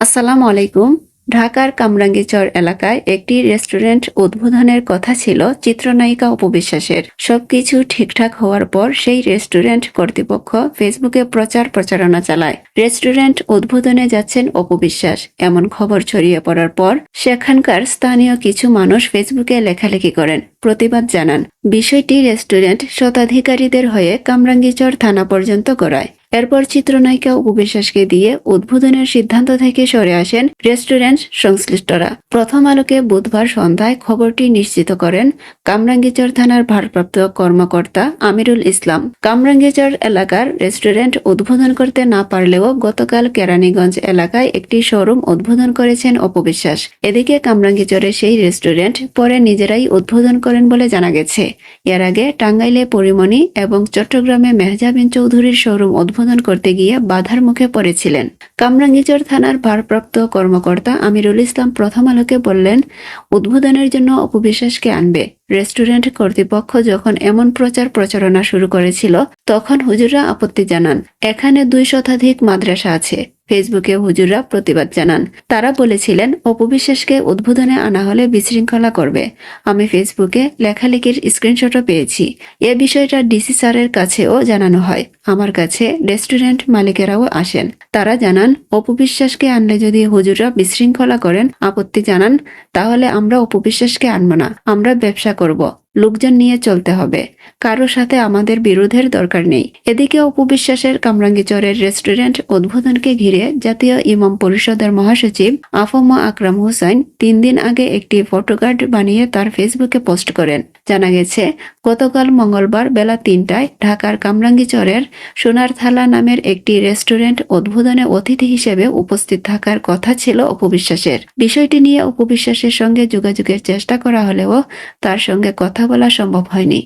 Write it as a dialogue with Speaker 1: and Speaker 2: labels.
Speaker 1: আসসালামু আলাইকুম। ঢাকার কামরাঙ্গীচর এলাকায় একটি রেস্টুরেন্ট উদ্বোধনের কথা ছিল চিত্রনায়িকা উপবিশ্বাসের। সবকিছু ঠিকঠাক হওয়ার পর সেই রেস্টুরেন্ট কর্তৃপক্ষ ফেসবুকে প্রচার প্রচারণা চালায়। রেস্টুরেন্ট উদ্বোধনে যাচ্ছেন অপবিশ্বাস এমন খবর ছড়িয়ে পড়ার পর সেখানকার স্থানীয় কিছু মানুষ ফেসবুকে লেখালেখি করেন। প্রতিবাদ জানান, বিষয়টি রেস্টুরেন্ট শতাধিকারীদের হয়ে কামরাঙ্গীচর থানা পর্যন্ত গড়ায়। এরপর চিত্রনায়িকা উপবিশ্বাসকে দিয়ে উদ্বোধনের সিদ্ধান্ত থেকে সরে আসেন রেস্টুরেন্ট সংশ্লিষ্টরা। প্রথম আলোকে বুধবার সন্ধ্যায় খবরটি নিশ্চিত করেন কামরাঙ্গিচর থানার ভারপ্রাপ্ত কর্মকর্তা আমিরুল ইসলাম। কামরাঙ্গীচর এলাকার রেস্টুরেন্ট উদ্বোধন করতে না পারলেও গতকাল কেরানীগঞ্জ এলাকায় একটি শোরুম উদ্বোধন করেছেন অপবিশ্বাস এদিকে কামরাঙ্গীচরে সেই রেস্টুরেন্ট পরে নিজেরাই উদ্বোধন করেন বলে জানা গেছে। এর আগে টাঙ্গাইলে পরিমণি এবং চট্টগ্রামে মেহজাবিন চৌধুরীর শোরুম উদ্বোধন করতে গিয়ে বাধার মুখে পড়েছিলেন। কামরাঙ্গিচর থানার ভারপ্রাপ্ত কর্মকর্তা আমিরুল ইসলাম প্রথম আলোকে বললেন, উদ্বোধনের জন্য অপবিশ্বাসকে আনবে। রেস্টুরেন্ট কর্তৃপক্ষ যখন এমন প্রচার প্রচারণা শুরু করেছিল, তখন হুজুররা আপত্তি জানান। এখানে দুই শতাধিক মাদ্রাসা আছে। ফেসবুকে হুজুররা প্রতিবাদ জানান। তারা বলেছিলেন, অপবিশ্বাসকে উদ্বোধনে আনা হলে বিশৃঙ্খলা করবে। আমি ফেসবুকে লেখালেখির স্ক্রিনশটও পেয়েছি। এ বিষয়টা ডিসি স্যারের কাছেও জানানো হয়। আমার কাছে রেস্টুরেন্ট মালিকেরাও আসেন। তারা জানান, অপবিশ্বাসকে আনলে যদি হুজুররা বিশৃঙ্খলা করেন, আপত্তি জানান, তাহলে আমরা অপবিশ্বাসকে আনব না। আমরা ব্যবসা করব, লোকজন নিয়ে চলতে হবে। কারও সাথে আমাদের বিরোধের দরকার নেই। এদিকে উপবিশ্বাসের কামরাঙ্গিচরের রেস্টুরেন্ট উদ্বোধনকে ঘিরে জাতীয় ইমাম পরিষদের মহাসচিব আফমা আকরাম হুসাইন তিন দিন আগে একটি ফটোকার্ড বানিয়ে তার ফেসবুকে পোস্ট করেন। জানা গেছে গতকাল মঙ্গলবার বেলা তিনটায় ঢাকার কামরাঙ্গীচরের সোনার থালা নামের একটি রেস্টুরেন্ট উদ্বোধনে অতিথি হিসেবে উপস্থিত থাকার কথা ছিল অপবিশ্বাসের। বিষয়টি নিয়ে অপবিশ্বাসের সঙ্গে যোগাযোগের চেষ্টা করা হলেও তার সঙ্গে কথা বলা সম্ভব হয়নি।